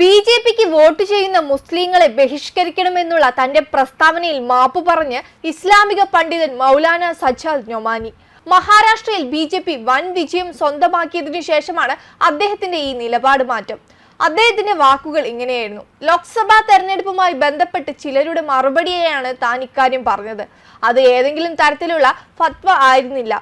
B J പിക്ക് vote ചെയ്യുന്ന മുസ്ലിങ്ങളെ ബഹിഷ്കരിക്കണമെന്നുള്ള തന്റെ പ്രസ്താവനയിൽ മാപ്പ് പറഞ്ഞ് ഇസ്ലാമിക പണ്ഡിതൻ മൗലാന സജാദ് നൊമാനി മഹാരാഷ്ട്രയിൽ ബി ജെ പി വൻ വിജയം സ്വന്തമാക്കിയതിനു ശേഷമാണ് അദ്ദേഹത്തിന്റെ ഈ നിലപാട് മാറ്റം. അദ്ദേഹത്തിന്റെ വാക്കുകൾ ഇങ്ങനെയായിരുന്നു. ലോക്സഭാ തെരഞ്ഞെടുപ്പുമായി ബന്ധപ്പെട്ട് ചിലരുടെ മറുപടിയെയാണ് താൻ ഇക്കാര്യം പറഞ്ഞത്. അത് ഏതെങ്കിലും തരത്തിലുള്ള ഫത്വ ആയിരുന്നില്ല.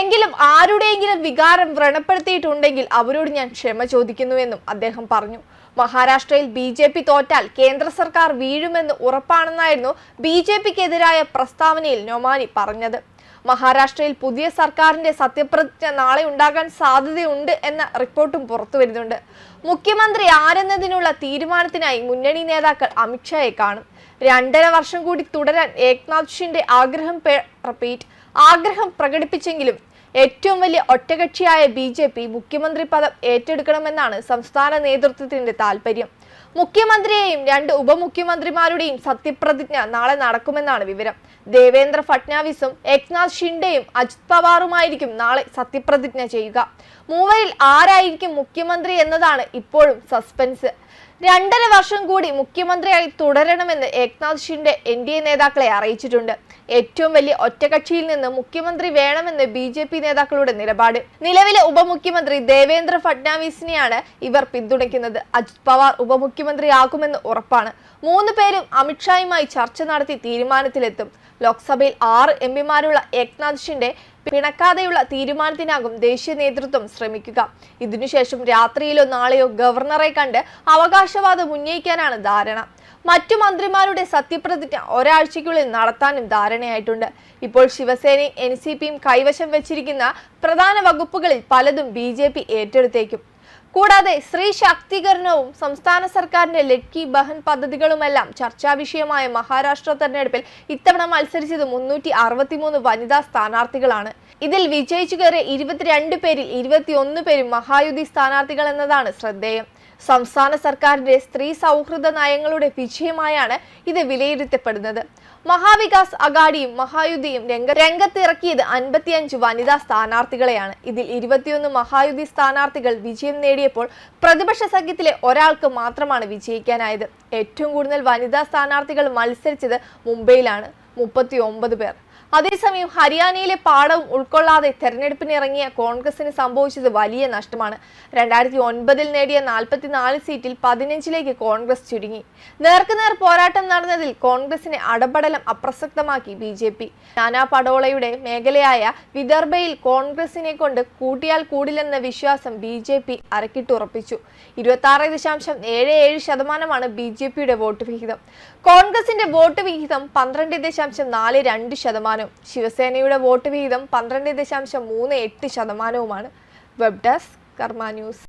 എങ്കിലും ആരുടെയെങ്കിലും വികാരം വ്രണപ്പെടുത്തിയിട്ടുണ്ടെങ്കിൽ അവരോട് ഞാൻ ക്ഷമ ചോദിക്കുന്നുവെന്നും അദ്ദേഹം പറഞ്ഞു. മഹാരാഷ്ട്രയിൽ ബി ജെ പി തോറ്റാൽ കേന്ദ്ര സർക്കാർ വീഴുമെന്ന് ഉറപ്പാണെന്നായിരുന്നു ബി ജെ പിക്കെതിരായ പ്രസ്താവനയിൽ നൊമാനി പറഞ്ഞത്. മഹാരാഷ്ട്രയിൽ പുതിയ സർക്കാരിന്റെ സത്യപ്രതിജ്ഞ നാളെ ഉണ്ടാകാൻ സാധ്യതയുണ്ട് എന്ന റിപ്പോർട്ടും പുറത്തു വരുന്നുണ്ട്. മുഖ്യമന്ത്രി ആരെന്നതിനുള്ള തീരുമാനത്തിനായി മുന്നണി നേതാക്കൾ അമിത്ഷായെ കാണും. രണ്ടര വർഷം കൂടി തുടരാൻ ഏക്നാഥ് ഷിന്റെ ആഗ്രഹം റിപ്പീറ്റ് ആഗ്രഹം പ്രകടിപ്പിച്ചെങ്കിലും ഏറ്റവും വലിയ ഒറ്റകക്ഷിയായ ബി ജെ പി മുഖ്യമന്ത്രി പദം ഏറ്റെടുക്കണമെന്നാണ് സംസ്ഥാന നേതൃത്വത്തിന്റെ താൽപര്യം മുഖ്യമന്ത്രിയെയും രണ്ട് ഉപമുഖ്യമന്ത്രിമാരുടെയും സത്യപ്രതിജ്ഞ നാളെ നടക്കുമെന്നാണ് വിവരം. ദേവേന്ദ്ര ഫട്നാവിസും ഏക്നാഥ് ഷിൻഡെയും അജിത് പവാറുമായിരിക്കും നാളെ സത്യപ്രതിജ്ഞ ചെയ്യുക. മൂവരിൽ ആരായിരിക്കും മുഖ്യമന്ത്രി എന്നതാണ് ഇപ്പോഴും സസ്പെൻസ്. രണ്ടര വർഷം കൂടി മുഖ്യമന്ത്രിയായി തുടരണമെന്ന് Eknath Shinde N D A നേതാക്കളെ അറിയിച്ചിട്ടുണ്ട്. ഏറ്റവും വലിയ ഒറ്റകക്ഷിയിൽ നിന്ന് മുഖ്യമന്ത്രി വേണമെന്ന് ബി ജെ പി നേതാക്കളുടെ നിലപാട്. നിലവിലെ ഉപമുഖ്യമന്ത്രി ദേവേന്ദ്ര ഫട്നാവിസിനെയാണ് ഇവർ പിന്തുണയ്ക്കുന്നത്. അജിത് പവാർ ഉപമുഖ്യമന്ത്രിയാകുമെന്ന് ഉറപ്പാണ്. മൂന്ന് പേരും അമിത്ഷായുമായി ചർച്ച നടത്തി തീരുമാനത്തിലെത്തും. ലോക്സഭയിൽ ആറ് എം പിമാരുള്ള ഏക്നാഥ് ഷിൻഡെ പിണക്കാതെയുള്ള തീരുമാനത്തിനാകും ദേശീയ നേതൃത്വം ശ്രമിക്കുക. ഇതിനുശേഷം രാത്രിയിലോ നാളെയോ ഗവർണറെ കണ്ട് അവകാശവാദം ഉന്നയിക്കാനാണ് ധാരണ. മറ്റു മന്ത്രിമാരുടെ സത്യപ്രതിജ്ഞ ഒരാഴ്ചയ്ക്കുള്ളിൽ നടത്താനും ധാരണയായിട്ടുണ്ട്. ഇപ്പോൾ ശിവസേനയും എൻ കൈവശം വെച്ചിരിക്കുന്ന പ്രധാന വകുപ്പുകളിൽ പലതും ബി ഏറ്റെടുത്തേക്കും. കൂടാതെ സ്ത്രീ ശാക്തീകരണവും സംസ്ഥാന സർക്കാരിന്റെ ലക്കി ബഹൻ പദ്ധതികളുമെല്ലാം ചർച്ചാ വിഷയമായ മഹാരാഷ്ട്ര തെരഞ്ഞെടുപ്പിൽ ഇത്തവണ മത്സരിച്ചത് മുന്നൂറ്റി അറുപത്തിമൂന്ന് വനിതാ സ്ഥാനാർത്ഥികളാണ്. ഇതിൽ വിജയിച്ചു കയറിയ ഇരുപത്തിരണ്ട് പേരിൽ ഇരുപത്തിയൊന്ന് പേരും മഹായുതി സ്ഥാനാർത്ഥികൾ എന്നതാണ് ശ്രദ്ധേയം. സംസ്ഥാന സർക്കാരിന്റെ സ്ത്രീ സൗഹൃദ നയങ്ങളുടെ വിജയമായാണ് ഇത് വിലയിരുത്തപ്പെടുന്നത്. മഹാവികാസ് അഗാഡിയും മഹായുതിയും രംഗ രംഗത്തിറക്കിയത് അൻപത്തിയഞ്ച് വനിതാ സ്ഥാനാർത്ഥികളെയാണ്. ഇതിൽ ഇരുപത്തിയൊന്ന് മഹായുതി സ്ഥാനാർത്ഥികൾ വിജയം നേടിയപ്പോൾ പ്രതിപക്ഷ സഖ്യത്തിലെ ഒരാൾക്ക് മാത്രമാണ് വിജയിക്കാനായത്. ഏറ്റവും കൂടുതൽ വനിതാ സ്ഥാനാർത്ഥികൾ മത്സരിച്ചത് മുംബൈയിലാണ്. മുപ്പത്തി പേർ. അതേസമയം ഹരിയാനയിലെ പാഠവും ഉൾക്കൊള്ളാതെ തെരഞ്ഞെടുപ്പിനിറങ്ങിയ കോൺഗ്രസിന് സംഭവിച്ചത് വലിയ നഷ്ടമാണ്. രണ്ടായിരത്തി ഒൻപതിൽ നേടിയ നാൽപ്പത്തിനാല് സീറ്റിൽ പതിനഞ്ചിലേക്ക് കോൺഗ്രസ് ചുരുങ്ങി. നേർക്കുനേർ പോരാട്ടം നടന്നതിൽ കോൺഗ്രസിനെ അടപടലം അപ്രസക്തമാക്കി ബി ജെ പി നാനാ പടോളയുടെ മേഖലയായ വിദർഭയിൽ കോൺഗ്രസിനെ കൊണ്ട് കൂട്ടിയാൽ കൂടില്ലെന്ന വിശ്വാസം ബി ജെ പി അരക്കിട്ടുറപ്പിച്ചു. ഇരുപത്തി ദശാംശം ഏഴ് ഏഴ് ശതമാനമാണ് ബി ജെ പിയുടെ വോട്ട് വിഹിതം. കോൺഗ്രസിന്റെ വോട്ട് വിഹിതം പന്ത്രണ്ട് ദശാംശം നാല് രണ്ട് ശതമാനം. ശിവസേനയുടെ വോട്ട് വിഹിതം പന്ത്രണ്ട് ദശാംശം മൂന്ന് എട്ട് ശതമാനവുമാണ്. Web desk Karma news.